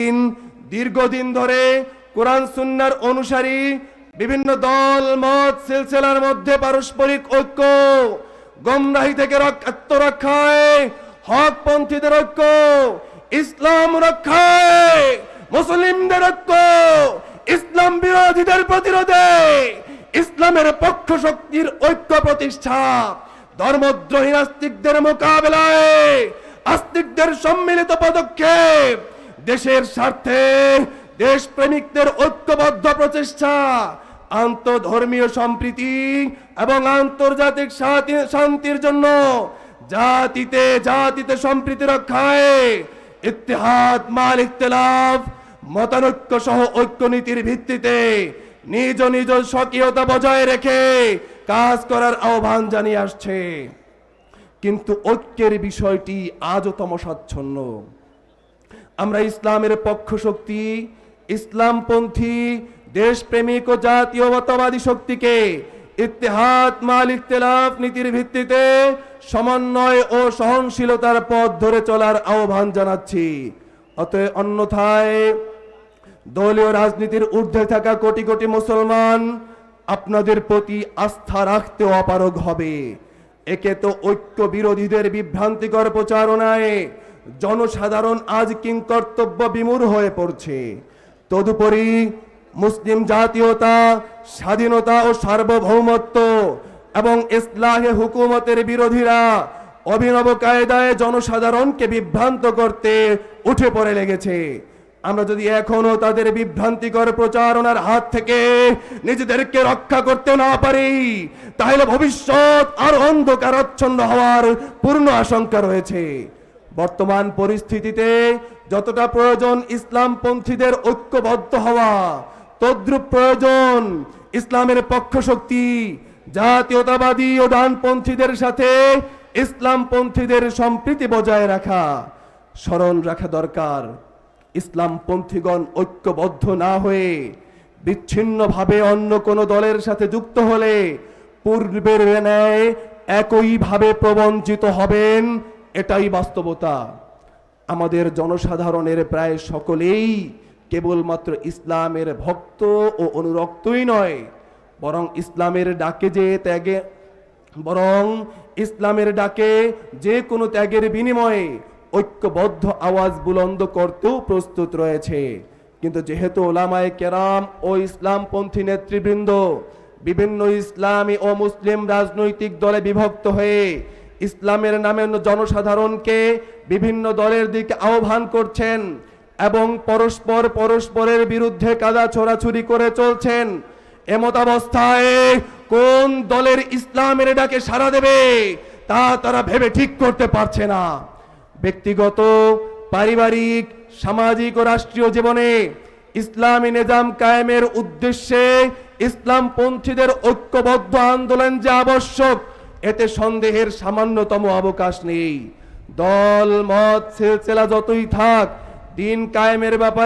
দিন, দীর্ঘদিন ধরে কোরআন সুন্নার অনুসারী বিভিন্ন দল, মত, সিলসিলার মধ্যে পারস্পরিক ঐক্য, গমরাহি থেকে রক- আত্মরক্ষায় হক পন্থীদের ঐক্য, ইসলাম রক্ষায়, মুসলিমদের ঐক্য, ইসলাম বিরোধীদের প্রতিরোধে, ইসলামের পক্ষ শক্তির ঐক্য প্রতিষ্ঠা, ধর্মদ্রোহী নাস্তিকদের মোকাবেলায় আস্তিকদের সম্মিলিত পদক্ষেপ দেশের স্বার্থে দেশপ্রেমিকদের ঐক্যবদ্ধ প্রচেষ্টা, আন্তধর্মীয় সম্প্রীতি এবং আন্তর্জাতিক শান্তির জন্য জাতিতে জাতিতে সম্প্রীতি রক্ষায় ইত্তেহাদ, মাল ইখতিলাফ, মতানৈক্য সহ ঐক্য নীতির ভিত্তিতে নিজ নিজ স্বকীয়তা বজায় রেখে কাজ করার আহ্বান জানিয়ে আসছে। কিন্তু ঐক্যের বিষয়টি আজও তমসাচ্ছন্ন। আমরা ইসলামের পক্ষ শক্তি, ইসলামপন্থী, দেশপ্রেমিক ও জাতীয়তাবাদী শক্তিকে ইতিহাদ মাল ইখতিলাফ নীতির ভিত্তিতে সমন্বয় ও সহনশীলতার পথ ধরে চলার আহ্বান জানাচ্ছি। অতএব অন্যথায় দলীয় রাজনীতির ঊর্ধ্বে থাকা কোটি কোটি মুসলমান আপনাদের প্রতি আস্থা রাখতে অপারগ হবে। একে তো ঐক্য বিরোধীদের বিভ্রান্তিকর প্রচারণায় জনসাধারণ আজ কিংকর্তব্য বিমূঢ় হয়ে পড়ছে। তদুপরি মুসলিম জাতীয়তা, স্বাধীনতা ও সার্বভৌমত্ব এবং ইসলাহে হুকুমতের বিরোধীরা অভিনব কায়দায় জনসাধারণকে বিভ্রান্ত করতে উঠে পড়ে লেগেছে। আমরা যদি এখনও তাদের বিভ্রান্তিকর প্রচারণার হাত থেকে নিজেদেরকে রক্ষা করতে না পারি, তাহলে ভবিষ্যৎ আর অন্ধকারাচ্ছন্ন হওয়ার পূর্ণ আশঙ্কা রয়েছে। বর্তমান পরিস্থিতিতে যতটা প্রয়োজন ইসলামপন্থীদের ঐক্যবদ্ধ হওয়া, তদ্রুপ প্রয়োজন ইসলামের পক্ষ শক্তি জাতীয়তাবাদী ও ডানপন্থীদের সাথে ইসলামপন্থীদের সম্প্রীতি বজায় রাখা, স্মরণ রাখা দরকার। ইসলামপন্থীগণ ঐক্যবদ্ধ না হয়ে বিচ্ছিন্নভাবে অন্য কোনো দলের সাথে যুক্ত হলে পূর্বের ন্যায় একইভাবে প্রবঞ্চিত হবেন এটাই বাস্তবতা। আমাদের জনসাধারণের প্রায় সকলেই কেবলমাত্র ইসলামের ভক্ত ও অনুরক্তই নয়, বরং ইসলামের ডাকে যে ত্যাগে, বরং ইসলামের ডাকে যে কোনো ত্যাগের বিনিময়ে ঐক্যবদ্ধ আওয়াজ বুলন্দ করতেও প্রস্তুত রয়েছে। কিন্তু যেহেতু ওলামায় কেরাম ও ইসলামপন্থী নেতৃবৃন্দ বিভিন্ন ইসলামী ও মুসলিম রাজনৈতিক দলে বিভক্ত হয়ে ইসলামের নামে জনসাধারণকে বিভিন্ন দলের দিকে আহ্বান করছেন এবং পরস্পর পরস্পরের বিরুদ্ধে কাদা ছোড়াছুরি করে চলছেন। এমত অবস্থায় কোন দলের ইসলামের ডাকে সাড়া দেবে তা তারা ভেবে ঠিক করতে পারছে না। ব্যক্তিগত, পারিবারিক, সামাজিক ও রাষ্ট্রীয় জীবনে ইসলামী নিজাম কায়েমের উদ্দেশ্যে ইসলামপন্থীদের ঐক্যবদ্ধ আন্দোলন যে আবশ্যক এতে সন্দেহের সামান্যতম অবকাশ নেই। দল মত সিলসিলা যতই থাক দিন কায়েমের ব্যাপারে